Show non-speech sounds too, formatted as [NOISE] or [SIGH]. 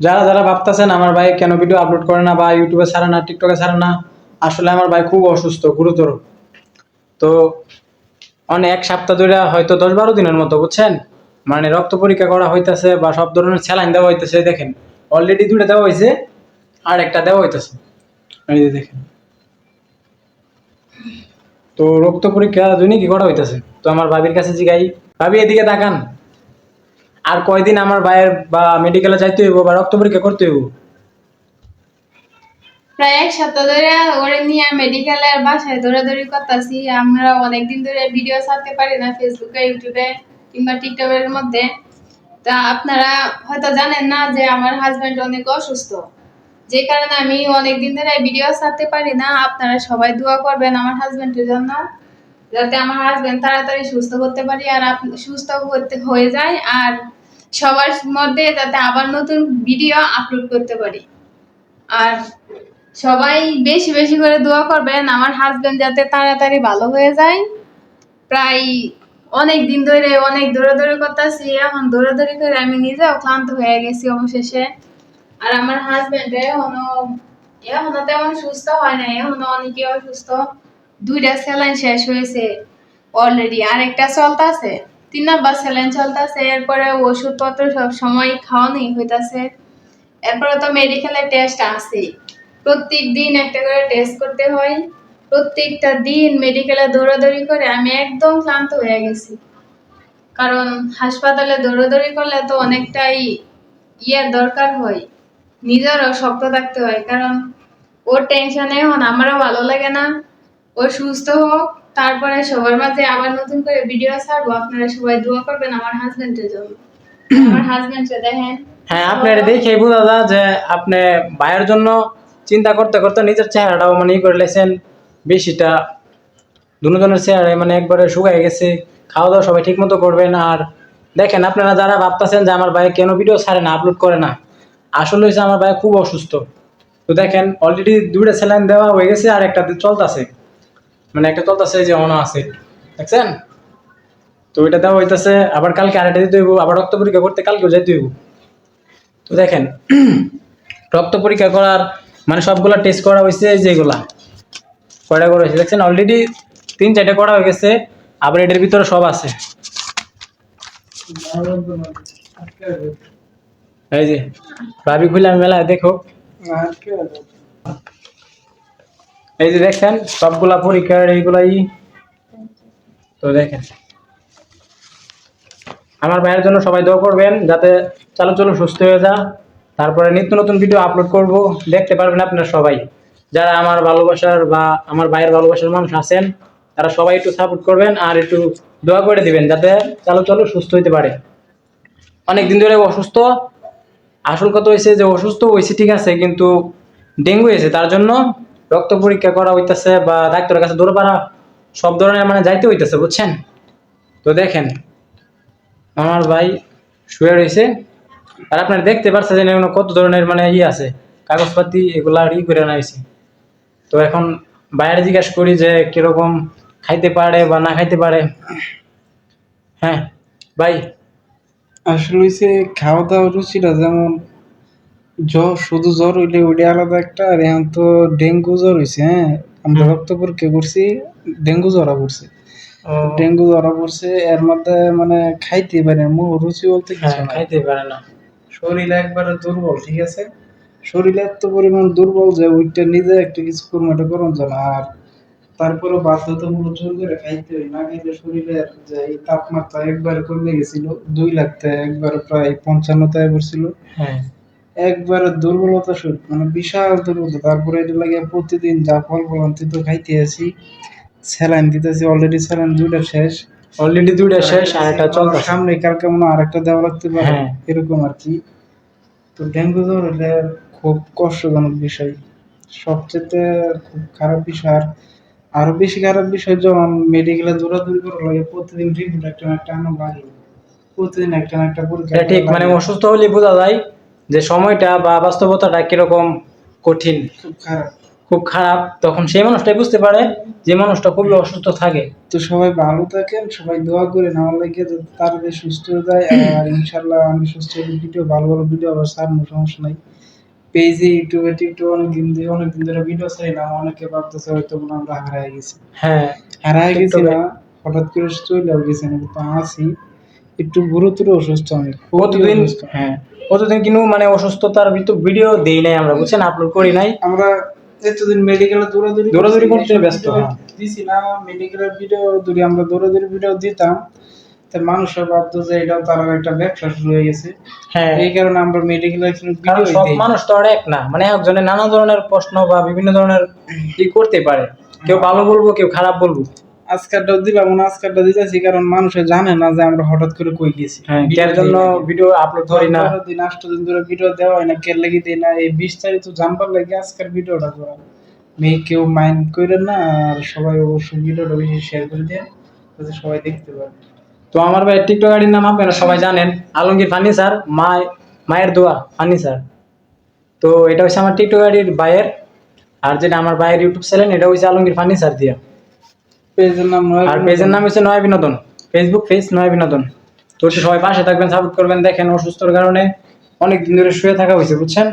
যারা যারা ভাবতেছেন আমার ভাই কেন ভিডিও আপলোড করে না বা ইউটিউবে ছাড়ে না টিকটকে ছাড়ে না, আসলে আমার ভাই খুব অসুস্থ, গুরুতর। তো অনেক এক সপ্তাহ ধরে হয়তো দশ বারো দিনের মতো, বুঝছেন? মানে রক্ত পরীক্ষা করা হইতেছে বা সব ধরনের স্যালাইন দেওয়া হইতেছে, দেখেন। অলরেডি দুটো দেওয়া হয়েছে আর একটা দেওয়া হইতেছে। এই দেখেন। তো রক্ত পরীক্ষা দুই কি করা হইতেছে? তো আমার ভাবির কাছে জিগাই, ভাবি, এদিকে তাকান। আর কয়দিন আমার ভাইয়ের বা মেডিকেলে যাইতে হইব বা রক্ত পরীক্ষা করতে হইব? প্রায় এক সপ্তাহ ধরে ওরে নিয়ে মেডিকেলের বাসায় দৌড়াদৌড়ি করতেছি। আমরা অনেকদিন ধরে ভিডিও ছাড়তে পারি না ফেসবুকে ইউটিউবে কিংবা টিকটকের মধ্যে। তা আপনারা হয়তো জানেন না যে আমার হাজবেন্ড অনেক অসুস্থ। যে কারণে আমি অনেকদিন ধরে ভিডিও ছাড়তে পারি না। আপনারা সবাই দোয়া করবেন আমার হাজবেন্ডের জন্য, যাতে আমার হাজবেন্ড তাড়াতাড়ি সুস্থ করতে পারি আর সুস্থ হয়ে যায়। আর সবার মধ্যে যাতে আবার নতুন ভিডিও আপলোড করতে পারি। আর সবাই বেশি বেশি করে দোয়া করবেন, আমার হাজবেন্ড যাতে তাড়াতাড়ি ভালো হয়ে যায়। প্রায় অনেক দিন ধরে, অনেক দৌড়াদৌড়ি করতেছি, এখন দৌড়াদৌড়ি করে আমি নিজেও ক্লান্ত হয়ে গেছি অবশেষে। আর আমার হাজবেন্ড এখনও এখনও তেমন সুস্থ হয় না এখনও অনেকে অসুস্থ। দুইটা স্যালাইন শেষ হয়েছে অলরেডি আরেকটা চলতেছে। তিন নাম্বার স্যালাইন চলতেছে, এরপরে ওষুধপত্র সব সময় খাওয়ানোই হইতাছে। এরপরে তো মেডিকেলের টেস্ট আছে প্রত্যেক দিন একটা করে টেস্ট করতে হয়। প্রত্যেকটা দিন মেডিকেলে দৌড়াদৌড়ি করে আমি একদম ক্লান্ত হয়ে গেছি। কারণ হাসপাতালে দৌড়াদৌড়ি করলে তো অনেকটাই ইয়ের দরকার হয়। নিজেরও শক্ত থাকতে হয়। কারণ ওর টেনশনে এখন আমারও ভালো লাগে না। ও সুস্থ হোক তারপরে সবার মাঝে আবার নতুন করে ভিডিও ছাড়বো। আপনারা সবাই দোয়া করবেন আমার হাজবেন্ডের জন্য। আমার হাজবেন্ডকে দেখেন। হ্যাঁ আপনার দেখে বোঝা যায় যে আপনি ভাইয়ের জন্য চিন্তা করতে করতে নিজের চেহারাটাও মানে করে লেছেন। বেশিটা দুজনের চেহারা মানে একবারে শুকায় গেছে। খাওয়া দাওয়া সবাই ঠিক মতো করবেন। আর দেখেন, আপনারা যারা ভাবতেছেন যে আমার ভাই কেন ভিডিও ছাড়ে না আপলোড করে না, আসলে হচ্ছে আমার ভাই খুব অসুস্থ। তো দেখেন অলরেডি দুইটা স্যালাইন দেওয়া হয়ে গেছে আর একটা চলতেছে। মানে একটা চলতেছে যে অন আছে। দেখছেন? তো ওইটা দেওয়া হইতেছে, আবার কালকে আরেকটা দিতে আবার রক্ত পরীক্ষা করতে কালকেও যাইতে হইব। তো দেখেন, [CLEARS THROAT] রক্ত পরীক্ষা করার মানে সবগুলা টেস্ট করা হয়েছে যেগুলা কয়টা করা হয়েছে দেখছেন অলরেডি তিন, চারটে করা হয়ে গেছে, আবার এটার ভিতরে সব আছে। এই যে, ভাবি খুলে আমি মেলায় দেখো। এই যে দেখছেন সবগুলা পরীক্ষার এইগুলাই। তো দেখেন। আমার ভাইয়ের জন্য সবাই দোয়া করবেন, যাতে চালু চালু সুস্থ হয়ে যা। তারপরে নিত্য নতুন ভিডিও আপলোড করব। দেখতে পারবেন আপনারা সবাই। যারা আমার ভালোবাসার বা আমার ভাইয়ের ভালোবাসার মানুষ আছেন, তারা সবাই একটু সাপোর্ট করবেন আর একটু দোয়া করে দিবেন, যাতে চালু চালু সুস্থ হইতে পারে। অনেক দিন ধরে অসুস্থ। আসল কথা হয়েছে যে অসুস্থ হয়েছে ঠিক আছে, কিন্তু ডেঙ্গু হয়েছে তার জন্য রক্ত পরীক্ষা করা হইতেছে বা ডাক্তারের কাছে দৌড় পাড়া সব ধরনের মানে যাইতে হইতেছে, বুঝছেন? তো দেখেন, আমার ভাই শুয়ে রয়েছে আর আপনারা দেখতে পাচ্ছেন যে এখানে কত ধরনের মানে ইয়ে আছে, কাগজপাতি এগুলা ই করে আনা হয়েছে তো এখন বাইরে জিজ্ঞেস করি যে কীরকম খাইতে পারে বা না খাইতে পারে। হ্যাঁ ভাই। আসলে খাওয়া দাওয়ার রুচিটা যেমন জ্বর শুধু জ্বর হইলে ওইটা আলাদা একটা আর এখন তো ডেঙ্গু জ্বর হয়েছে হ্যাঁ? আমরা। রক্ত পরীক্ষা করছি ডেঙ্গু জ্বরা পড়ছে। ডেঙ্গু ধরা পড়ছে এর মধ্যে মানে খাইতে পারে না, মুখ রুচি বলতে হ্যাঁ কিছু খাইতে পারে না। শরীর একবারে দুর্বল ঠিক আছে? শরীর এত পরিমাণ দুর্বল যে ওইটা নিজে একটা কিছু করব এটা করুন যায় না আর তারপরে বাধ্যতামূলক জোর করে খাইতে হয়। না খাইলে শরীরের যে এই তাপমাত্রা একবার কমে গেছিল দুই লাগতে একবার প্রায় পঞ্চান্নতায় পড়ছিল। হ্যাঁ। একবারে দুর্বলতা শুরু মানে বিশাল দুর্বলতা। তারপরে এটা লাগে প্রতিদিন যা ফল ফলন তো খাইতে আছি স্যালাইন দিতেছি অলরেডি স্যালাইন দুইটা শেষ। অলরেডি দুইটা শেষ আর একটা চলতেছে। সামনে কালকে মনে হয় আরেকটা দেওয়া লাগতে পারে। হ্যাঁ। এরকম আর কি। তো ডেঙ্গু জ্বর হলে খুব কষ্টজনক বিষয়। সবচেয়ে খুব খারাপ বিষয়। আর আরও বেশি খারাপ বিষয় যখন মেডিকেলে দৌড়াদৌড়ি করা লাগে প্রতিদিন রিপোর্ট একটা না একটা আনা লাগে প্রতিদিন একটা না একটা পরীক্ষা ঠিক মানে অসুস্থ হলে বোঝা যায় যে সময়টা বা বাস্তবতাটা কীরকম কঠিন খুব খারাপ। তখন সেই মানুষটাই বুঝতে পারে যে মানুষটা খুবই অসুস্থ থাকে। তো সবাই ভালো থাকেন সবাই দোয়া করেন আমার লাগে যাতে তাড়াতাড়ি সুস্থ হয়ে যায় আর ইনশাল্লাহ আমি সুস্থ হয়ে ভিডিও ভালো ভালো ভিডিও আবার ছাড়বো সমস্যা নাই। পেজে ইউটিউবে টিকটক অনেকদিন দিয়ে অনেকদিন ধরে ভিডিও ছাড়ি না অনেকে ভাবতেছে হয়তো মনে আমরা হারাই গেছি। হ্যাঁ হারাই গেছি না হঠাৎ করে চলে গেছি আমি তো আছি। একটু গুরুতর অসুস্থ আমি। কতদিন হ্যাঁ। কতদিন কিন্তু মানে অসুস্থতার ভিতর ভিডিও দেই নাই আমরা বুঝছেন? আপলোড করি নাই। আমরা এতদিন মেডিকেলে দৌড়াদৌড়ি দৌড়াদৌড়ি করতে ব্যস্ত, হ্যাঁ। দিছি না মেডিকেলের ভিডিও দৌড়ি আমরা দৌড়াদৌড়ি ভিডিও দিতাম। তো মানুষের ভাবতো যে এটাও তার একটা ব্যবসা শুরু হয়ে গেছে। হ্যাঁ। এই কারণে আমরা মেডিকেলের কারণ সব মানুষ তো আর এক না। মানে একজনের নানা ধরনের প্রশ্ন বা বিভিন্ন ধরনের কি করতে পারে। কেউ ভালো বলব কেউ খারাপ বলব। আজকালটা দিলাম না আজকালটা দিতেছি কারণ মানুষে জানে না যে আমরা হঠাৎ করে কই গেছি। হ্যাঁ জন্য ভিডিও আপলোড করি না। দিন আষ্ট দিন ধরে ভিডিও দেওয়া হয় না কে লেগে দিই না। এই বিশ তারিখ তো জানবার লাগে আজকের ভিডিওটা করা মেয়ে কেউ মাইন্ড করেন না আর সবাই অবশ্যই ভিডিওটা বেশি শেয়ার করে দেন যাতে সবাই দেখতে পারে। তো আমার ভাই টিকটক গাড়ির নাম আপনারা সবাই জানেন আলমগীর ফার্নিচার মা মায়ের দোয়া ফার্নিচার। তো এটা হচ্ছে আমার টিকটক গাড়ির ভাইয়ের আর যেটা আমার ভাইয়ের ইউটিউব চ্যানেল এটা হচ্ছে আলমগীর ফার্নিচার দিয়া। পেজের নাম নয় আর পেজের নাম হচ্ছে নয় বিনোদন। ফেসবুক পেজ নয় বিনোদন। তো সবাই পাশে থাকবেন সাপোর্ট করবেন, দেখেন অসুস্থর কারণে অনেক দিন ধরে শুয়ে থাকা হয়েছে, বুঝছেন?